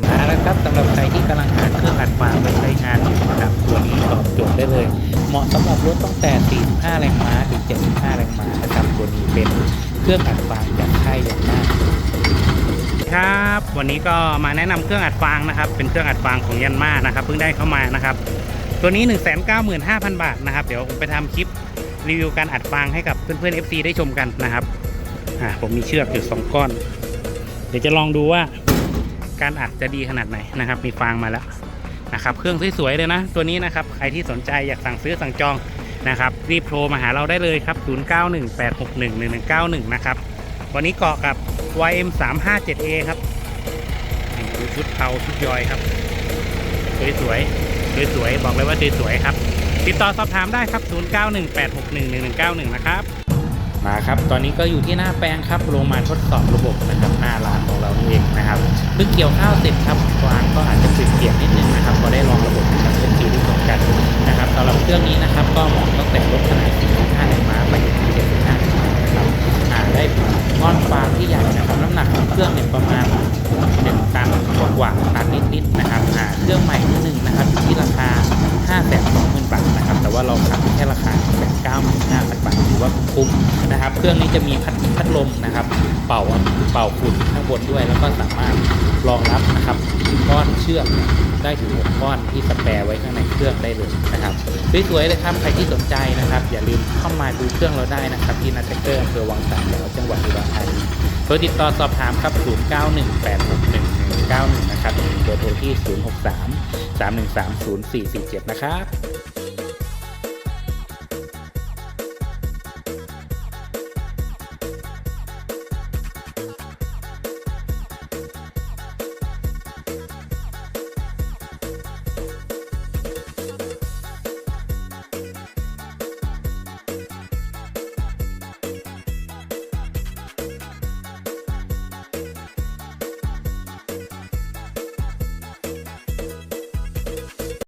มาแล้วครับสำหรับใครที่กำลังหาเครื่องอัดฟางไว้ใช้งานอยู่นะครับตัวนี้ตอบโจทย์ได้เลย เหมาะสำหรับรถตั้งแต่ 45 แรงม้าถึง 75 แรงม้านะครับตัวนี้เป็นเครื่องอัดฟางจากค่ายยามาฮ่าครับวันนี้ก็มาแนะนำเครื่องอัดฟางนะครับ เป็นเครื่องอัดฟางของยันมานะครับเพิ่งได้เข้ามานะครับ ตัวนี้ 195,000 บาทนะครับ เดี๋ยวผมไปทำคลิปรีวิวการอัดฟางให้กับเพื่อนๆ FC ได้ชมกันนะครับอ่าผมมีเชือกอยู่สองก้อน เดี๋ยวจะลองดูว่า การอัดจะดีขนาดไหนนะครับ มีฟางมาแล้วนะครับเครื่องสวยๆเลยนะ ตัวนี้นะครับใครที่สนใจอยากสั่งซื้อสั่งจองนะครับ รีบโทรมาหาเราได้เลยครับ 0918611191 นะครับ วันนี้เกาะกับ YM 3 5 7 A ครับดูชุดเทาชุดยอยครับ สวยๆสวยๆบอกเลยว่าสวยๆครับ ติดต่อสอบถามได้ครับ 0918611191 นะครับ มาครับ ตอนนี้ก็อยู่ที่หน้าแปลงครับ ลงมาทดสอบระบบนะครับหน้าร้านของเราเองนะครับเพิ่งเกี่ยวข้าวเสร็จครับฟางก็อาจจะเปียกนิดนึงนะครับพอได้ลองระบบนะครับเป็นสีที่สมกันนะครับสำหรับเครื่องนี้นะครับ ก็เหมาะตั้งแต่รถขนาด45แรงม้าไปถึง75แรงม้านะครับอ่าได้ก้อนฟางที่ใหญ่นะครับ น้ำหนักของเครื่องเนี่ยประมาณ1ตันกว่าๆตันนิดๆนะครับอ่าเครื่องใหม่นิดนึงนะครับที่ราคา5 2 0 0 0 0บาทนะครับ แต่ว่าเราขายแค่ราคา8 9 5 0 0 0บาท คุ้มนะครับ เครื่องนี้จะมีพัดพัดลมนะครับ เป่าเป่าฝุ่นข้างบนด้วย แล้วก็สามารถรองรับนะครับก้อนเชือกได้ถึง6ก้อนที่สแปร์ไว้ข้างในเครื่องได้เลยนะครับสวยๆเลยครับใครที่สนใจนะครับ อย่าลืมเข้ามาดูเครื่องเราได้นะครับ ที่นัทเกอร์อำเภอวังสามหมอจังหวัดอุดรธานีโทรติดต่อสอบถามครับ 0918611191 นะครับเบอร์โทรที่ 063 313 0447 นะครับ